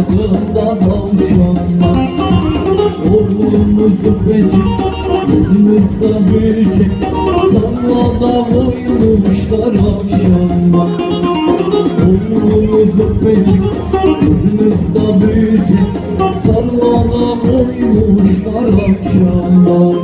Kanadında tavşanlar Oğlumuzu pecik Kızımızda büyücek Sallada koymuşlar akşamlar. Oğlumuzu pecik Kızımızda büyücek Sallada koymuşlar akşamlar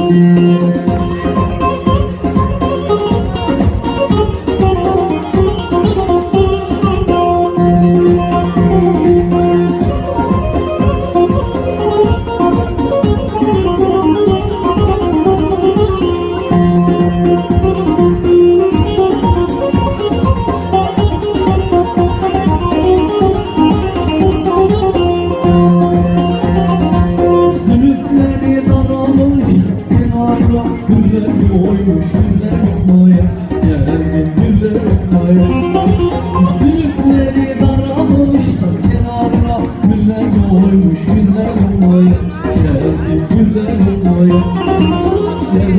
güller Zülüfleri daramış da kenara Güller koymuş güller okmaya Geldim güller okmaya Gel